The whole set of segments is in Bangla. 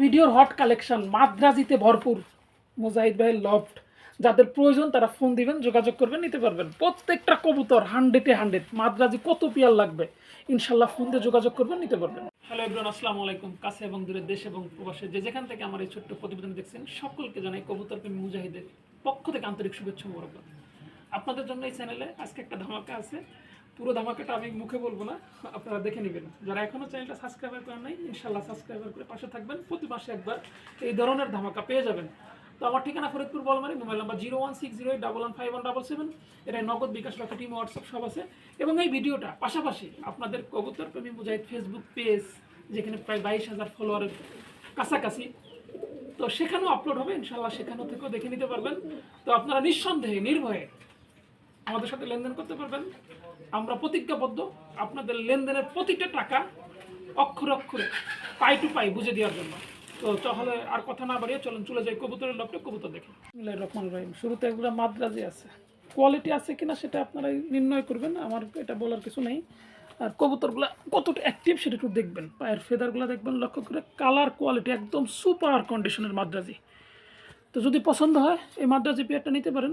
ভিডিওর হট কালেকশন, মাদ্রাজিতে ভরপুর। মুজাহিদ ভাইয়ের লফট যাদের প্রয়োজন তারা ফোন দিবেন, যোগাযোগ করবেন, নিতে পারবেন। প্রত্যেকটা কবুতর হান্ড্রেডে হান্ড্রেড মাদ্রাজি কত পিয়ার লাগবে? ইনশাল্লাহ ফোন দিয়ে যোগাযোগ করবেন, নিতে পারবেন। হ্যালো ইব্রান আসসালামু আলাইকুম। কাছে এবং দূরের দেশ এবং প্রবাসে যে যেখান থেকে আমার এই ছোট্ট প্রতিবেদন দেখছেন, সকলকে জানাই কবুতর প্রেমী মুজাহিদের পক্ষ থেকে আন্তরিক শুভেচ্ছা মোবারকবাদ আপনাদের জন্য এই চ্যানেলে আজকে একটা ধামাকা আছে। পুরো ধামাকাটা আমি মুখে বলব না, আপনারা দেখে নেবেন। যারা এখনও চ্যানেলটা সাবস্ক্রাইবার করেন নাই ইনশাল্লাহ সাবস্ক্রাইবার করে পাশে থাকবেন, প্রতি মাসে একবার এই ধরনের ধামাকা পেয়ে যাবেন। তো আমার ঠিকানা Faridpur Balmari, mobile number zero one six zero eight double one five one double seven এটা নগদ বিকাশ রকেট টিম হোয়াটসঅ্যাপ সব আছে। এবং এই ভিডিওটা পাশাপাশি আপনাদের কবুতর প্রেমী মুজাহিদ ফেসবুক পেজ যেখানে প্রায় বাইশ হাজার ফলোয়ারের কাছাকাছি, তো সেখানেও আপলোড হবে। ইনশাল্লাহ সেখানেও থেকেও দেখে নিতে পারবেন। তো আপনারা নিঃসন্দেহে, নির্ভয়ে আমাদের সাথে লেনদেন করতে পারবেন। আমরা প্রতিজ্ঞাবদ্ধ। আপনাদের লেনদেনের প্রতিটা টাকা অক্ষরে অক্ষরে পাই টু পাই বুঝে দেওয়ার জন্য। তো তাহলে আর কথা না বাড়িয়ে চলুন, চলে যাই কবুতরের লকটা কবুতর দেখি রহমান রহিম। শুরুতে এগুলো মাদ্রাজি আছে। কোয়ালিটি আছে কিনা সেটা আপনারা নির্ণয় করবেন। আমার এটা বলার কিছু নেই। আর কবুতরগুলো কতটা অ্যাক্টিভ সেটা একটু দেখবেন। পায়ের ফেদারগুলো দেখবেন লক্ষ্য করে। কালার কোয়ালিটি একদম সুপার কন্ডিশনের মাদ্রাজি। তো যদি পছন্দ হয়, এই মাদ্রাজি পেয়ারটা নিতে পারেন।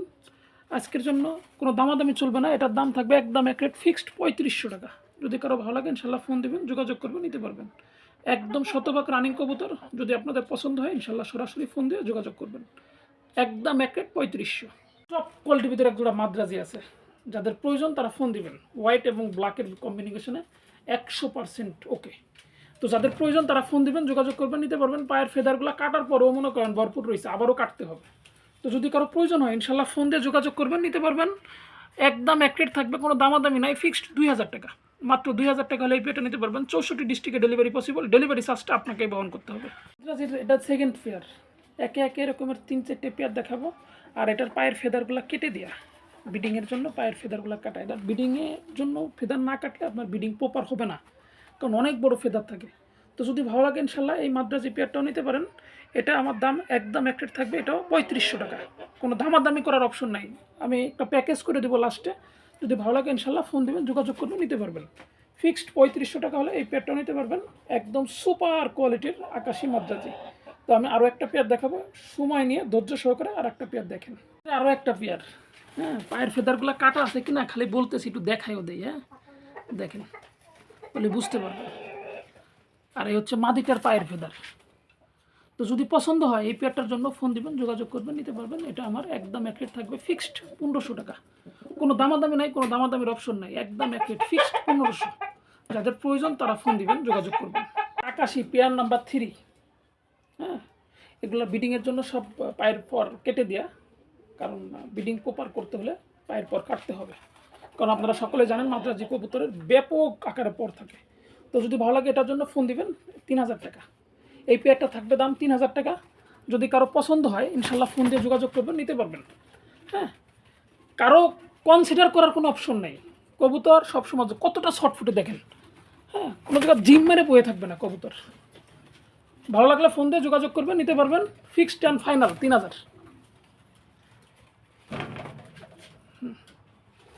আজকের জন্য কোনো দামাদামি চলবে না, এটার দাম থাকবে একদম এক রেট ফিক্সড পঁয়ত্রিশশো টাকা। যদি কারও ভালো লাগে, ইনশাল্লাহ ফোন দেবেন, যোগাযোগ করবেন, নিতে পারবেন। একদম শতভাগ রানিং কবুতর, যদি আপনাদের পছন্দ হয়, ইনশাল্লাহ সরাসরি ফোন দিয়ে যোগাযোগ করবেন। একদম এক রেট পঁয়ত্রিশশো। সব কোয়ালিটির ভিতরে একজোড়া মাদ্রাজি আছে। যাদের প্রয়োজন, তারা ফোন দিবেন। হোয়াইট এবং ব্ল্যাকের কম্বিনেশনে একশো পার্সেন্ট ওকে তো যাদের প্রয়োজন, তারা ফোন দিবেন, যোগাযোগ করবেন, নিতে পারবেন। পায়ের ফেদারগুলো কাটার পরেও মনে করেন ভরপুর রয়েছে, আবারও কাটতে হবে। তো যদি কারও প্রয়োজন হয়, ইনশাল্লাহ ফোন দিয়ে যোগাযোগ করবেন, নিতে পারবেন। একদম এক রেট থাকবে, কোনো দামাদামি নাই ফিক্সড দুই হাজার টাকা। মাত্র দুই হাজার টাকা হলে এই পেটা নিতে পারবেন। চৌষট্টি ডিস্ট্রিক্টে ডেলিভারি পসিবল ডেলিভারি চার্জটা আপনাকে বহন করতে হবে। এটা সেকেন্ড পেয়ার একে একে এরকমের তিন চারটে পেয়ার দেখাবো। আর এটার পায়ের ফেদারগুলো কেটে দেওয়া বিডিংয়ের জন্য পায়ের ফেদারগুলো কাটা এটা বিডিংয়ের জন্য ফেদার না কাটলে আপনার বিডিং প্রপার হবে না। কারণ অনেক বড় ফেদার থাকে। তো যদি ভালো লাগে ইনশাল্লাহ, এই মাদ্রাজি পেয়ারটাও নিতে পারেন। এটা আমার দাম একদম এক রেট থাকবে, এটাও পঁয়ত্রিশশো টাকা। কোনো দামাদামি করার অপশন নাই। আমি একটা প্যাকেজ করে দেবো লাস্টে যদি ভালো লাগে ইনশাল্লাহ ফোন দেবেন, যোগাযোগ করবেন, নিতে পারবেন। ফিক্সড পঁয়ত্রিশশো টাকা হলে এই পেয়ারটাও নিতে পারবেন। একদম সুপার কোয়ালিটির আকাশি মাদ্রাজি। তো আমি আরও একটা পেয়ার দেখাবো। সময় নিয়ে ধৈর্য সহকারে আর একটা পেয়ার দেখেন। আরও একটা পেয়ার। হ্যাঁ পায়ের ফেদারগুলো কাটা আছে কিনা খালি বলতেছি, একটু দেখাইও দেই হ্যাঁ। দেখেন, বলে বুঝতে পারবেন। আর এই হচ্ছে মাদিটার পায়ের ফেদার। তো যদি পছন্দ হয়, এই পেয়ারটার জন্য ফোন দিবেন, যোগাযোগ করবেন, নিতে পারবেন। এটা আমার একদম এক রেট থাকবে ফিক্সড পনেরোশো টাকা। কোনো দামাদামি নাই, কোনো দামাদামির অপশন নাই, একদম এক রেট ফিক্সড পনেরোশো। যাদের প্রয়োজন তারা ফোন দিবেন, যোগাযোগ করবেন। আকাশি পেয়ার নাম্বার থ্রি হ্যাঁ এগুলো বিডিংয়ের জন্য সব পায়ের পর কেটে দেওয়া কারণ বিডিং প্রপার করতে হলে পায়ের পর কাটতে হবে। কারণ আপনারা সকলে জানেন, মাদ্রাজি কবুতরের ব্যাপক আকারে পর থাকে। তো যদি ভালো লাগে এটার জন্য ফোন দিবেন তিন হাজার টাকা। এই পেয়ারটা থাকবে দাম তিন হাজার টাকা। যদি কারও পছন্দ হয়, ইনশাল্লাহ ফোন দিয়ে যোগাযোগ করবেন, নিতে পারবেন। হ্যাঁ? কারও কনসিডার করার কোনো অপশন নেই। কবুতর সবসময় কতটা শর্ট ফুটে দেখেন। হ্যাঁ? কোনো জায়গায় জিম মেরে বয়ে থাকবে না কবুতর। ভালো লাগলে ফোন দিয়ে যোগাযোগ করবেন, নিতে পারবেন। ফিক্সড অ্যান্ড ফাইনাল তিন হাজার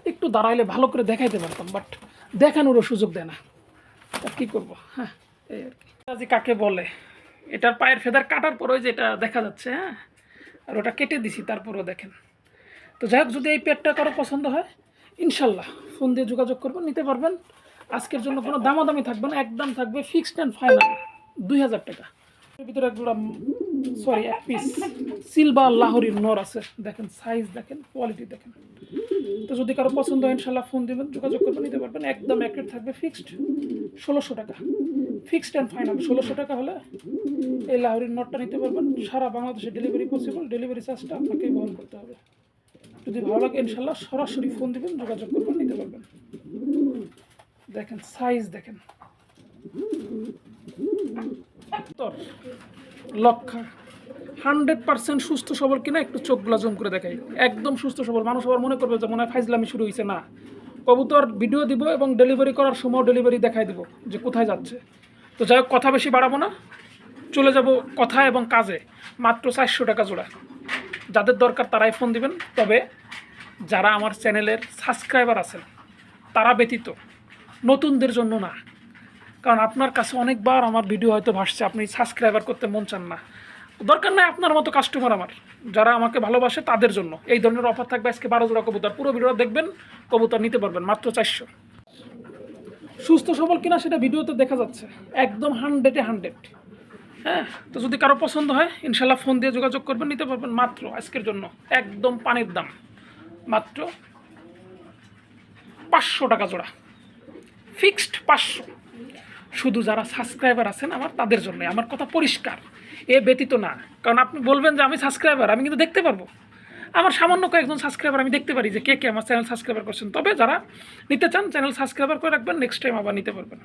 একটু দাঁড়াইলে ভালো করে দেখাইতে পারতাম বাট দেখানোরও সুযোগ দেয় না। তা কী করব? হ্যাঁ এই আর কাকে বলে? এটার পায়ের ফেদার কাটার পরে যে এটা দেখা যাচ্ছে হ্যাঁ? আর ওটা কেটে দিছি, তারপরেও দেখেন। তো যাই হোক, যদি এই পেটটা কারও পছন্দ হয়, ইনশাল্লাহ ফোন দিয়ে যোগাযোগ করবেন, নিতে পারবেন। আজকের জন্য কোনো দামাদামি থাকবে না, একদম থাকবে ফিক্সড অ্যান্ড ফাইনাল দুই হাজার টাকা। এর ভিতরে একজোড়া সরি এক পিস সিলভার লাহোরির নর আছে। দেখেন সাইজ দেখেন কোয়ালিটি দেখেন। তো যদি কারও পছন্দ হয়, ইনশাল্লাহ ফোন দেবেন, যোগাযোগ করবেন, নিতে পারবেন। একদম এক রেট থাকবে ফিক্সড ষোলোশো টাকা। ফিক্সড অ্যান্ড ফাইনাল ষোলোশো টাকা হলে এই লাহরির নটটা নিতে পারবেন। সারা বাংলাদেশে ডেলিভারি পসিবল ডেলিভারি চার্জটা আপনাকেই বহন করতে হবে। যদি ভালো লাগে ইনশাল্লাহ সরাসরি ফোন দেবেন, যোগাযোগ করবেন, নিতে পারবেন। দেখেন সাইজ দেখেন। লক্ষা। হান্ড্রেড পার্সেন্ট সুস্থ সবল কিনা একটু চোখগুলা জম করে দেখাই। একদম সুস্থ সবল। মানুষ আবার মনে করবে যে মনে হয় ফাইজলামি শুরু হয়েছে না কবুতর ভিডিও দিব এবং ডেলিভারি করার সময় ডেলিভারি দেখাই দিব যে কোথায় যাচ্ছে। তো যাই হোক, কথা বেশি বাড়াবো না। চলে যাব কথা এবং কাজে। মাত্র চারশো টাকা জোড়া। যাদের দরকার তারাই ফোন দিবেন। তবে যারা আমার চ্যানেলের সাবস্ক্রাইবার আছেন, তারা ব্যতীত নতুনদের জন্য না। কারণ আপনার কাছে অনেকবার আমার ভিডিও হয়তো ভাসছে। আপনি সাবস্ক্রাইবার করতে মন চান না। দরকার নাই আপনার মতো কাস্টমার আমার। যারা আমাকে ভালোবাসে তাদের জন্য। এই ধরনের অফার থাকবে আজকে বারো জোড়া কবুতর। পুরো ভিডিও দেখবেন, কবুতর নিতে পারবেন, মাত্র চারশো। সুস্থ, সবল কিনা সেটা ভিডিওতে দেখা যাচ্ছে। একদম হান্ড্রেডে হান্ড্রেড হ্যাঁ তো যদি কারও পছন্দ হয়, ইনশাল্লাহ ফোন দিয়ে যোগাযোগ করবেন, নিতে পারবেন। মাত্র আজকের জন্য একদম পানির দাম। মাত্র পাঁচশো টাকা জোড়া। ফিক্সড পাঁচশো। শুধু যারা সাবস্ক্রাইবার আছেন আমার, তাদের জন্য আমার কথা পরিষ্কার। এ ব্যতীত না। কারণ আপনি বলবেন যে আমি সাবস্ক্রাইবার আমি কিন্তু দেখতে পারব। আমার সামান্য কয়েকজন সাবস্ক্রাইবার আমি দেখতে পারি যে কে কে আমার চ্যানেল সাবস্ক্রাইবার করছেন। তবে যারা নিতে চান চ্যানেল সাবস্ক্রাইবার করে রাখবেন নেক্সট টাইম আবার নিতে পারবেন।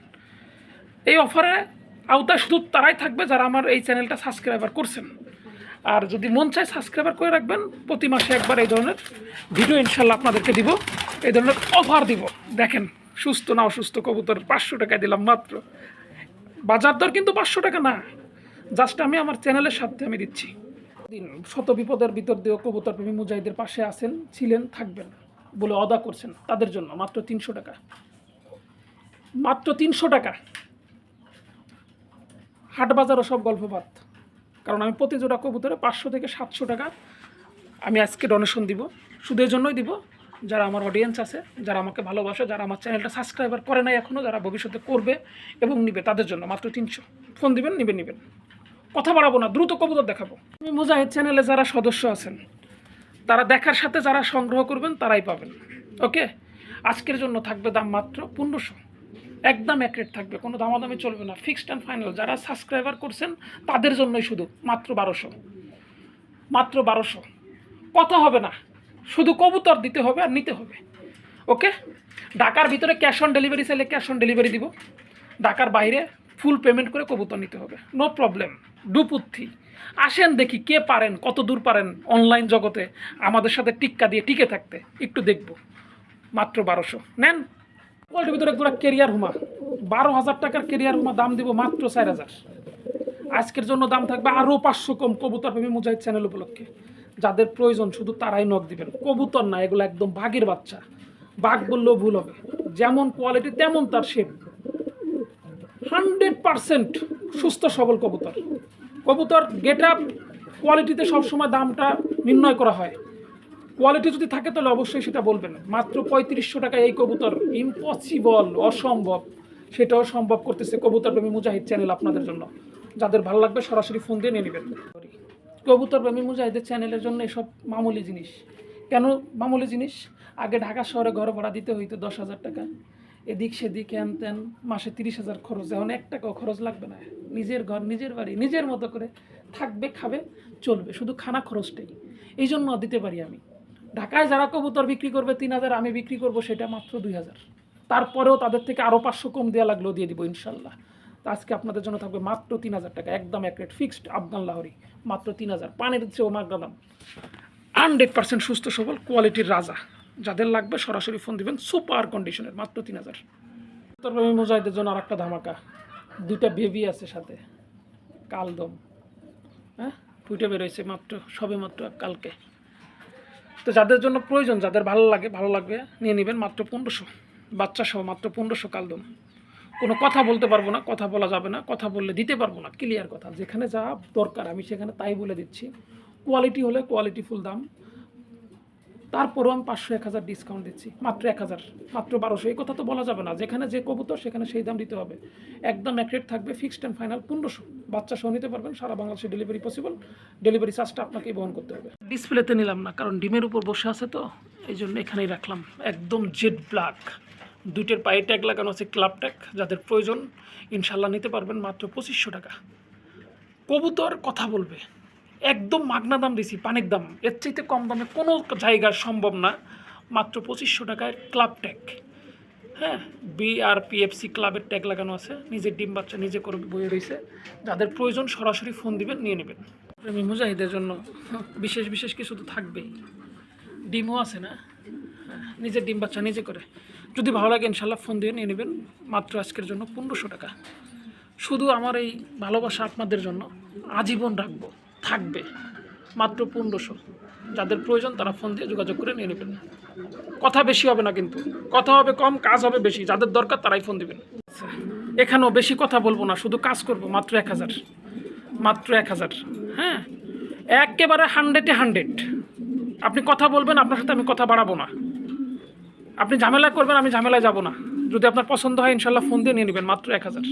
এই অফারে আওতায় শুধু তারাই থাকবে যারা আমার এই চ্যানেলটা সাবস্ক্রাইবার করছেন। আর যদি মন চায় সাবস্ক্রাইবার করে রাখবেন, প্রতি মাসে একবার এই ধরনের ভিডিও ইনশাল্লাহ আপনাদেরকে দিব। এই ধরনের অফার দিব। দেখেন সুস্থ না অসুস্থ কবুতর পাঁচশো টাকায় দিলাম মাত্র। বাজার দর কিন্তু পাঁচশো টাকা না। জাস্ট আমি আমার চ্যানেলের সাথে আমি দিচ্ছি। শত বিপদের ভিতর দিয়েও কবুতর প্রেমী মুজাহিদের পাশে আছেন, ছিলেন, থাকবেন বলে অদা করছেন তাদের জন্য, মাত্র তিনশো টাকা। মাত্র তিনশো টাকা। হাট বাজারও সব গল্প বাদ কারণ আমি প্রতি জোড়া কবুতরে পাঁচশো থেকে সাতশো টাকা আমি আজকে ডোনেশন দিব। শুধু এই জন্যই দিব। যারা আমার অডিয়েন্স আছে, যারা আমাকে ভালোবাসে, যারা আমার চ্যানেলটা সাবস্ক্রাইবার করে নাই এখনও যারা ভবিষ্যতে করবে এবং নিবে তাদের জন্য, মাত্র তিনশো। ফোন দিবেন, নিবেন নিবেন। কথা বাড়াবো না, দ্রুত কবুতর দেখাবো। আমি মুজাহিদ চ্যানেলে যারা সদস্য আছেন, তারা দেখার সাথে যারা সংগ্রহ করবেন, তারাই পাবেন। ওকে? আজকের জন্য থাকবে দাম মাত্র পনেরোশো। একদম এক রেট থাকবে, কোনো দামাদামি চলবে না ফিক্সড অ্যান্ড ফাইনাল যারা সাবস্ক্রাইবার করছেন, তাদের জন্যই শুধু মাত্র বারোশো। মাত্র বারোশো। কথা হবে না। শুধু কবুতর দিতে হবে আর নিতে হবে। ওকে? ঢাকার ভিতরে ক্যাশ অন ডেলিভারি চাইলে ক্যাশ অন ডেলিভারি দিব। ঢাকার বাইরে ফুল পেমেন্ট করে কবুতর নিতে হবে। নো প্রবলেম ডুপুত্থি আসেন দেখি কে পারেন, কত দূর পারেন অনলাইন জগতে। আমাদের সাথে টিক্কা দিয়ে টিকে থাকতে। একটু দেখব। মাত্র বারোশো। নেন। কোয়ালিটির ভিতরে একদম কেরিয়ার হুমা। বারো হাজার টাকার কেরিয়ার হুমা, দাম দিব মাত্র চার হাজার। আজকের জন্য দাম থাকবে আরও পাঁচশো কম কবুতর প্রেমী মুজাহিদ চ্যানেল উপলক্ষে। যাদের প্রয়োজন শুধু তারাই নখ দিবেন। কবুতর না, এগুলো একদম বাঘের বাচ্চা। বাঘ বললেও ভুল হবে। যেমন কোয়ালিটি তেমন তার শেপ হান্ড্রেড পারসেন্ট সুস্থ, সবল কবুতর। কবুতর গেট আপ কোয়ালিটিতে সবসময় দামটা নির্ণয় করা হয়। কোয়ালিটি যদি থাকে তাহলে অবশ্যই সেটা বলবেন। মাত্র পঁয়ত্রিশশো টাকা এই কবুতর ইম্পসিবল অসম্ভব। সেটাও সম্ভব করতেছে কবুতর প্রেমী মুজাহিদ চ্যানেল আপনাদের জন্য। যাদের ভালো লাগবে সরাসরি ফোন দিয়ে নিয়ে নেবেন। কবুতর প্রেমী মুজাহিদের চ্যানেলের জন্য এসব মামুলি জিনিস। কেন মামুলি জিনিস? আগে ঢাকা শহরে ঘর ভাড়া দিতে হইতো দশ হাজার টাকা। এদিক সেদিক হ্যান ত্যান মাসে তিরিশ হাজার খরচ। এখন এক টাকাও খরচ লাগবে না। নিজের ঘর, নিজের বাড়ি, নিজের মতো করে থাকবে, খাবে, চলবে। শুধু খানা খরচটাই। এই জন্য দিতে পারি আমি। ঢাকায় যারা কবুতর বিক্রি করবে তিন হাজার, আমি বিক্রি করব সেটা মাত্র দুই হাজার। তারপরেও তাদের থেকে আরও পাঁচশো কম দেওয়া লাগলেও দিয়ে দিব ইনশাল্লাহ। তো আজকে আপনাদের জন্য থাকবে মাত্র তিন হাজার টাকা, একদম এক ফিক্সড আফগান লাহরি। মাত্র তিন হাজার। পানির চেয়েও মাগনা দাম হান্ড্রেড পার্সেন্ট সুস্থ, সবল কোয়ালিটির রাজা। যাদের লাগবে সরাসরি ফোন দিবেন সুপার কন্ডিশনের মাত্র তিন হাজার। তবে মুজাহিদের জন্য আর একটা ধামাকা। দুইটা বেবি আছে সাথে। কালদম। হ্যাঁ? দুইটা বেরোয়েছে মাত্র, সবে মাত্র কালকে। তো যাদের জন্য প্রয়োজন, যাদের ভালো লাগে, ভালো লাগবে, নিয়ে নেবেন মাত্র পনেরোশো। বাচ্চা সহ মাত্র পনেরোশো কালদম। কোনো কথা বলতে পারব না, কথা বলা যাবে না, কথা বললে দিতে পারব না ক্লিয়ার কথা। যেখানে যা দরকার, আমি সেখানে তাই বলে দিচ্ছি। কোয়ালিটি হলে কোয়ালিটি ফুল দাম। তারপরও আমি পাঁচশো, এক হাজার ডিসকাউন্ট দিচ্ছি। মাত্র এক হাজার, মাত্র বারোশো। এই কথা তো বলা যাবে না। যেখানে যে কবুতর, সেখানে সেই দাম দিতে হবে। একদম এক রেট থাকবে ফিক্সড অ্যান্ড ফাইনাল পনেরোশো। বাচ্চা সহ নিতে পারবেন, সারা বাংলাদেশে ডেলিভারি পসিবল ডেলিভারি চার্জটা আপনাকেই বহন করতে হবে। ডিসপ্লেতে নিলাম না, কারণ ডিমের উপর বসে আছে তো এই জন্য এখানেই রাখলাম। একদম জেড ব্ল্যাক দুইটার পায়ে ট্যাগ লাগানো আছে ক্লাব ট্যাগ যাদের প্রয়োজন ইনশাল্লাহ নিতে পারবেন মাত্র পঁচিশশো টাকা। কবুতর কথা বলবে একদম মাগনা দাম দিছি পানির দাম। এর চাইতে কম দামে কোনো জায়গা সম্ভব না মাত্র পঁচিশশো টাকায় ক্লাব ট্যাগ হ্যাঁ বিআরপিএফসি ক্লাবের ট্যাগ লাগানো আছে নিজের ডিম বাচ্চা নিজে করে বয়ে রয়েছে যাদের প্রয়োজন সরাসরি ফোন দিবেন নিয়ে নেবেন। প্রেমী মুজাহিদের জন্য বিশেষ বিশেষ কিছু তো থাকবেই। ডিমও আছে না? হ্যাঁ, নিজের ডিম বাচ্চা নিজে করে। যদি ভালো লাগে ইনশাল্লাহ ফোন দিয়ে নিয়ে নেবেন, মাত্র আজকের জন্য পনেরোশো টাকা। শুধু আমার এই ভালোবাসা আপনাদের জন্য আজীবন রাখব, থাকবে, মাত্র পনেরোশো। যাদের প্রয়োজন তারা ফোন দিয়ে যোগাযোগ করে নিয়ে নেবেন। কথা বেশি হবে না কিন্তু, কথা হবে কম, কাজ হবে বেশি, যাদের দরকার তারাই ফোন দিবেন। এখানেও বেশি কথা বলব না, শুধু কাজ করব, মাত্র এক হাজার। মাত্র এক হাজার হ্যাঁ? একেবারে হান্ড্রেডে হান্ড্রেড আপনি কথা বলবেন, আপনার সাথে আমি কথা বাড়াবো না। আপনি ঝামেলা করবেন, আমি ঝামেলায় যাব না। যদি আপনার পছন্দ হয়, ইনশাল্লাহ ফোন দিয়ে নিয়ে নেবেন, মাত্র এক হাজার।